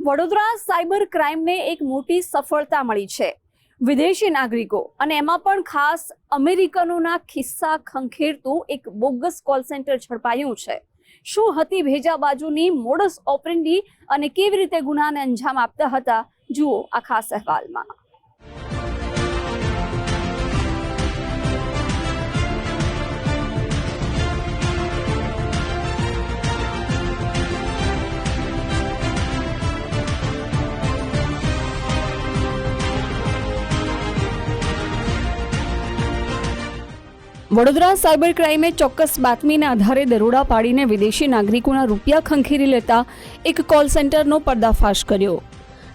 Vadodara cyber ક્રાઇમને એક મોટી સફળતા મળી છે. વિદેશી નાગરિકો અને એમાં પણ ખાસ અમેરિકનોના ખિસ્સા ખંખેરતું એક બોગસ કોલ સેન્ટર ઝડપાયું છે. શું હતી ભેજા બાજુની મોડસ ઓપરેન્ડી અને કેવી રીતે ગુનાને અંજામ આપતા હતા? જુઓ આ ખાસ અહેવાલમાં. વડોદરા સાયબર ક્રાઇમે ચોક્કસ બાતમીના આધારે દરોડા પાડીને વિદેશી નાગરિકોના રૂપિયા ખંખેરી લેતા એક કોલ સેન્ટરનો પર્દાફાશ કર્યો.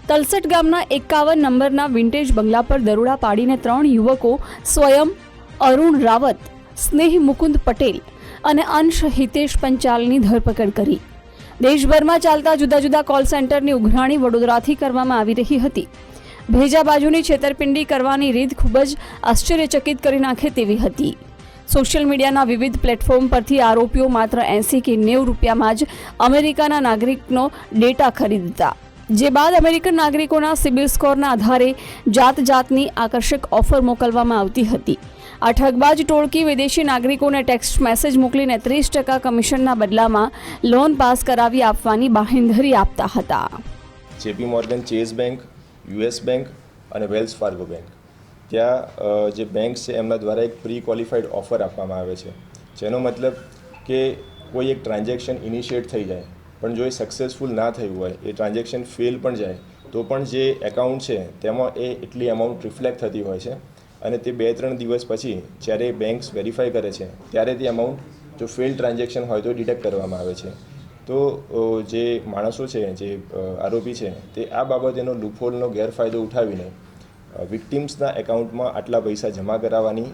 તલસટ ગામના એકાવન નંબરના વિન્ટેજ બંગલા પર દરોડા પાડીને ત્રણ યુવકો સ્વયં અરુણ રાવત, સ્નેહ મુકુંદ પટેલ અને અંશ હિતેશ પંચાલની ધરપકડ કરી. દેશભરમાં ચાલતા જુદા જુદા કોલ સેન્ટરની ઉઘરાણી વડોદરાથી કરવામાં આવી રહી હતી. ભેજા બાજુની છેતરપિંડી કરવાની રીત ખૂબ જ આશ્ચર્યચકિત કરી નાખે તેવી હતી. સોશિયલ મીડિયાના વિવિધ પ્લેટફોર્મ પરથી આરોપીઓ માત્ર એંસી કે નેવું રૂપિયામાં જ અમેરિકાના નાગરિકનો ડેટા ખરીદતા. જે બાદ અમેરિકન નાગરિકોના સિબિલ સ્કોરના આધારે જાત જાતની આકર્ષક ઓફર મોકલવામાં આવતી હતી. આ ઠગબાજ ટોળકી વિદેશી નાગરિકોને ટેક્સ્ટ મેસેજ મોકલીને ત્રીસ ટકા કમિશનના બદલામાં લોન પાસ કરાવી આપવાની બાહેંધરી આપતા હતા. JP Morgan Chase bank, US bank અને વેલ્સ ફાર્ગો બેંક. ત્યાં જે બેંક છે, એમના દ્વારા એક પ્રી ક્વોલિફાઈડ ઓફર આપવામાં આવે છે. જેનો મતલબ કે કોઈ એક ટ્રાન્ઝેક્શન ઇનિશિએટ થઈ જાય, પણ જો એ સક્સેસફુલ ના થયું હોય, એ ટ્રાન્ઝેક્શન ફેલ પણ જાય, તો પણ જે એકાઉન્ટ છે, તેમાં એ એટલી અમાઉન્ટ રિફ્લેક્ટ થતી હોય છે. અને તે બે ત્રણ દિવસ પછી, જ્યારે બેંક્સ વેરીફાઈ કરે છે, ત્યારે તે અમાઉન્ટ જો ફેલ ટ્રાન્ઝેક્શન હોય તો ડિટેક્ટ કરવામાં આવે છે. તો જે માણસો છે, જે આરોપી છે, તે આ બાબતેનો લૂપહોલનો ગેરફાયદો ઉઠાવીને વિક્ટિમ્સના એકાઉન્ટમાં આટલા પૈસા જમા કરાવવાની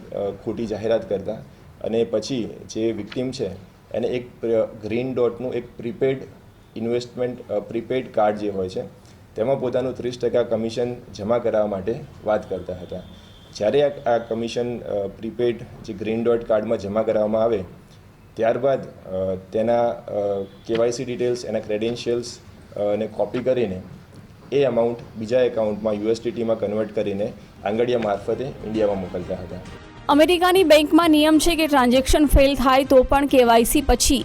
ખોટી જાહેરાત કરતા અને પછી જે વિક્ટિમ છે, એને એક ગ્રીન ડોટનું એક પ્રીપેડ ઇન્વેસ્ટમેન્ટ પ્રીપેડ કાર્ડ જે હોય છે, તેમાં પોતાનું ત્રીસ ટકા કમિશન જમા કરાવવા માટે વાત કરતા હતા. જ્યારે આ કમિશન પ્રીપેડ જે ગ્રીન ડોટ કાર્ડમાં જમા કરાવવામાં આવે, ત્યારબાદ તેના કેવાયસી ડિટેલ્સ, એના ક્રેડેન્શિયલ્સ ને કોપી કરીને એ અમાઉન્ટ બીજા એકાઉન્ટમાં યુએસડીટીમાં કન્વર્ટ કરીને આંગળીયા મારફતે ઇન્ડિયામાં મોકલતા હતા. અમેરિકાની બેંકમાં નિયમ છે કે ટ્રાન્ઝેક્શન ફેલ થાય તો પણ કેવાયસી પછી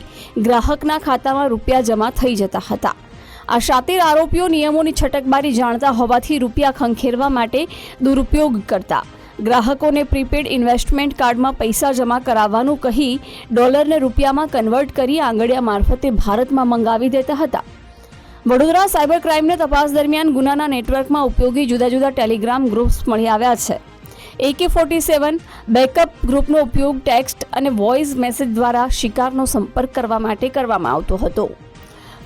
ગ્રાહકના ખાતામાં રૂપિયા જમા થઈ જતા હતા. આ શાતિર આરોપીઓ નિયમોની છટકબારી જાણતા હોવાથી રૂપિયા ખંખેરવા માટે દુરુપયોગ કરતા. ગ્રાહકોને પ્રીપેડ ઇન્વેસ્ટમેન્ટ કાર્ડમાં પૈસા જમા કરાવવાનું કહી ડોલરને રૂપિયામાં કન્વર્ટ કરી આંગળિયા મારફતે ભારતમાં મંગાવી દેતા હતા. વડોદરા સાયબર ક્રાઇમને તપાસ દરમિયાન ગુનાના નેટવર્કમાં ઉપયોગી જુદા જુદા ટેલિગ્રામ ગ્રુપ્સ મળી આવ્યા છે. એકે ફોર્ટી સેવન બેકઅપ ગ્રુપનો ઉપયોગ ટેક્સ્ટ અને વોઇસ મેસેજ દ્વારા શિકારનો સંપર્ક કરવા માટે કરવામાં આવતો હતો.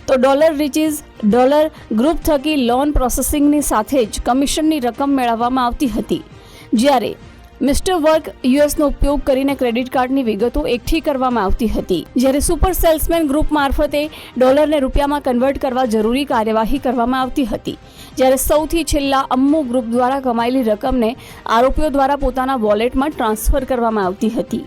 તો ડોલર રિચીઝ, ડોલર ગ્રુપ થકી લોન પ્રોસેસિંગની સાથે જ કમિશનની રકમ મેળવવામાં આવતી હતી. જ્યારે મિસ્ટર વર્ક યુએસનો ઉપયોગ કરીને ક્રેડિટ કાર્ડની વિગતો એકઠી કરવામાં આવતી હતી, જ્યારે સુપર સેલ્સમેન ગ્રુપ મારફતે ડોલરને રૂપિયામાં કન્વર્ટ કરવા જરૂરી કાર્યવાહી કરવામાં આવતી હતી, જ્યારે સૌથી છેલ્લા અમ્મુ ગ્રુપ દ્વારા કમાયેલી રકમને આરોપીઓ દ્વારા પોતાના વોલેટમાં ટ્રાન્સફર કરવામાં આવતી હતી.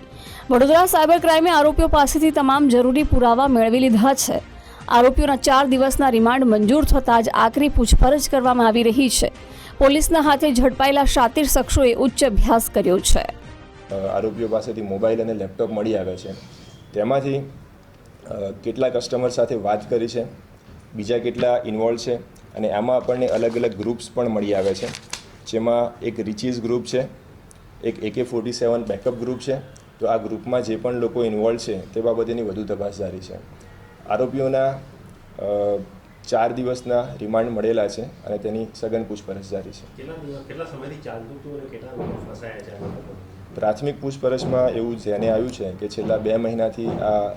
વડોદરા સાયબર ક્રાઇમે આરોપીઓ પાસેથી તમામ જરૂરી પુરાવા મેળવી લીધા છે. આરોપીઓના ચાર દિવસના રિમાન્ડ મંજૂર થતાં જ આકરી પૂછપરછ કરવામાં આવી રહી છે. પોલીસના હાથે ઝડપાયેલા શાતિર શખ્સોએ ઉચ્ચ અભ્યાસ કર્યો છે. આરોપીઓ પાસેથી મોબાઈલ અને લેપટોપ મળી આવે છે. તેમાંથી કેટલા કસ્ટમર સાથે વાત કરી છે, બીજા કેટલા ઇન્વોલ્વ છે, અને આમાં આપણને અલગ અલગ ગ્રુપ્સ પણ મળી આવે છે. જેમાં એક રિચીઝ ગ્રુપ છે, એક એકે ફોર્ટી સેવન બેકઅપ ગ્રુપ છે. તો આ ગ્રુપમાં જે પણ લોકો ઇન્વોલ્વ છે, તે બાબતેની વધુ તપાસ જારી છે. આરોપીઓના ચાર દિવસના રિમાન્ડ મળેલા છે અને તેની સઘન પૂછપરછ જારી છે? પ્રાથમિક પૂછપરછમાં એવું ધ્યાને આવ્યું છે કે છેલ્લા બે મહિનાથી આ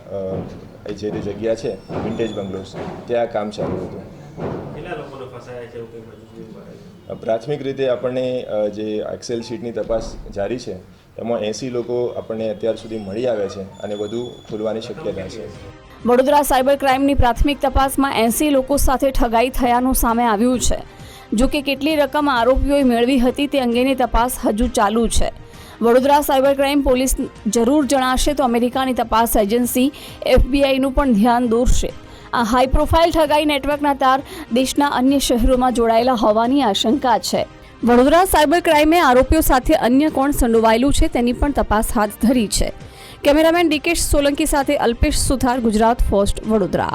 જે તે જગ્યા છે વિન્ટેજ બંગલોસ ત્યાં કામ ચાલુ હતું. પ્રાથમિક રીતે આપણને જે એક્સેલ શીટની તપાસ જારી છે એમાં એંસી લોકો આપણને અત્યાર સુધી મળી આવે છે અને વધુ ખુલવાની શક્યતા છે. વડોદરા સાયબર ક્રાઇમની પ્રાથમિક તપાસમાં એંસી લોકો સાથે ઠગાઈ થયાનું સામે આવ્યું છે. જો કે કેટલી રકમ આરોપીઓએ મેળવી હતી તે અંગેની તપાસ હજુ ચાલુ છે. વડોદરા સાયબર ક્રાઇમ પોલીસ જરૂર જણાશે તો અમેરિકાની તપાસ એજન્સી એફબીઆઈનું પણ ધ્યાન દોરશે. આ હાઈ પ્રોફાઇલ ઠગાઈ નેટવર્કના તાર દેશના અન્ય શહેરોમાં જોડાયેલા હોવાની આશંકા છે. વડોદરા સાયબર ક્રાઇમે આરોપીઓ સાથે અન્ય કોણ સંડોવાયેલું છે તેની પણ તપાસ હાથ ધરી છે. કેમેરામેન ડીકેશ સોલંકી સાથે અલ્પેશ સુથાર ગુજરાત ફર્સ્ટ વડોદરા.